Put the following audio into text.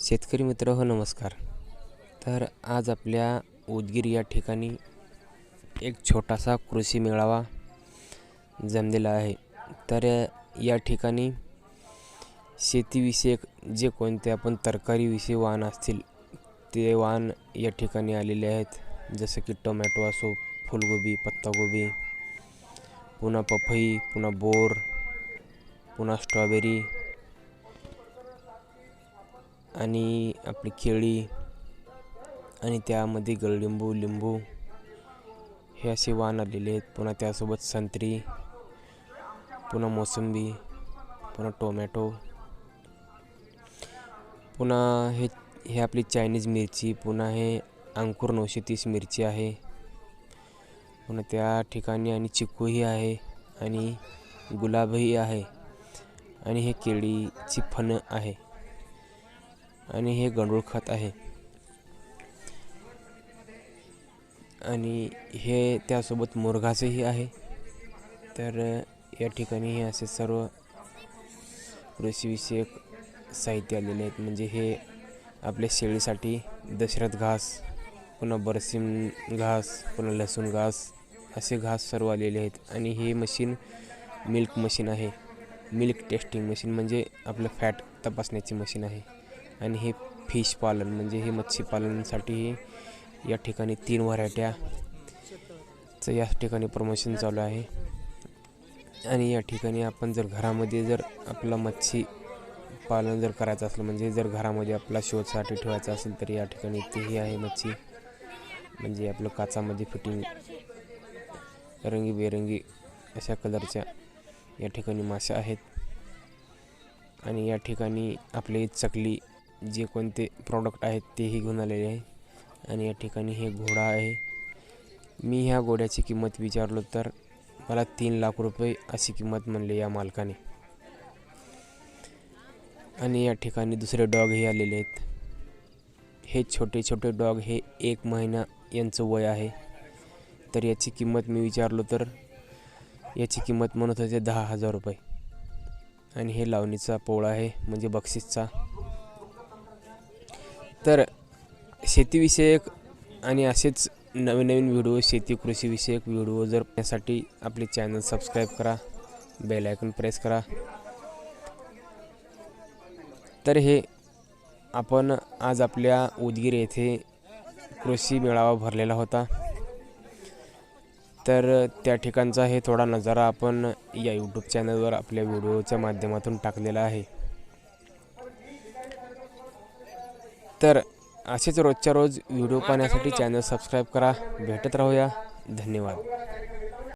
शेतकरी मित्र हो नमस्कार. तर आज आपल्या उदगीर या ठिकाणी एक छोटासा कृषी मेळावा जमलेला आहे. तर या ठिकाणी शेतीविषयक जे कोणते आपण तरकारीविषयी वाहन असतील ते वाहन या ठिकाणी आलेले आहेत. जसं की टोमॅटो असो फुलगोबी पत्तागोबी पुन्हा पपई पुन्हा बोर पुन्हा स्ट्रॉबेरी आणि आपली केळी आणि त्यामध्ये गळलिंबू लिंबू हे असे वाण आलेले आहेत. पुन्हा त्यासोबत संत्री पुन्हा मोसंबी पुन्हा टोमॅटो पुन्हा हे हे आपली चायनीज मिरची पुन्हा हे अंकुर नऊशे तीस मिरची आहे. पुन्हा त्या ठिकाणी आणि चिकूही आहे आणि गुलाबही आहे आणि हे केळीची फणं आहे. आणि हे गांडूळ खत आहे. आणि हे त्यासोबत मुरघाचंही आहे. तर या ठिकाणी हे असे सर्व कृषीविषयक साहित्य आलेले आहेत. म्हणजे हे आपल्या शेळीसाठी दशरथ घास पुन्हा बरसिम घास पुन्हा लसूण घास असे घास सर्व आलेले आहेत. आणि हे मशीन मिल्क मशीन आहे. मिल्क टेस्टिंग मशीन म्हणजे आपलं फॅट तपासण्याची मशीन आहे. आणि हे फिश पालन म्हणजे हे मत्स्यपालनासाठी या ठिकाणी तीन व्हरायट्याचं या ठिकाणी प्रमोशन चालू आहे. आणि या ठिकाणी आपण जर घरामध्ये जर आपलं मच्छी पालन जर करायचं असलं म्हणजे जर घरामध्ये आपला शोधसाठी ठेवायचा असेल तर या ठिकाणी तेही आहे मच्छी म्हणजे आपलं काचामध्ये फिटिंग रंगीबेरंगी अशा कलरच्या या ठिकाणी मासे आहेत. आणि या ठिकाणी आपले चकली जे कोणते प्रॉडक्ट आहेत तेही घेऊन आलेले आहे. आणि या ठिकाणी हे घोडा आहे. मी ह्या घोड्याची किंमत विचारलो तर मला तीन लाख रुपये अशी किंमत म्हणली या मालकाने. आणि या ठिकाणी दुसरे डॉगही आलेले आहेत. हे छोटे छोटे डॉग हे एक महिना यांचं वय आहे. तर याची किंमत मी विचारलो तर याची किंमत म्हणत होते दहा हजार रुपये. आणि हे लावणीचा पोळा आहे म्हणजे बक्षीसचा. तर शेतीविषयक आणि असेच नवीन नवीन व्हिडिओ शेती कृषीविषयक व्हिडिओ जर यासाठी आपले चॅनल सबस्क्राईब करा बेल आयकॉन प्रेस करा. तर हे आपण आज आपल्या उदगीर येथे कृषी मेळावा भरलेला होता. तर त्या ठिकाणचा हे थोडा नजारा आपण या यूट्यूब चॅनलवर आपल्या व्हिडिओच्या माध्यमातून टाकलेला आहे. तर असेच रोजच्या रोज व्हिडिओ पाहण्यासाठी चॅनल सबस्क्राईब करा. भेटत राहूया. धन्यवाद.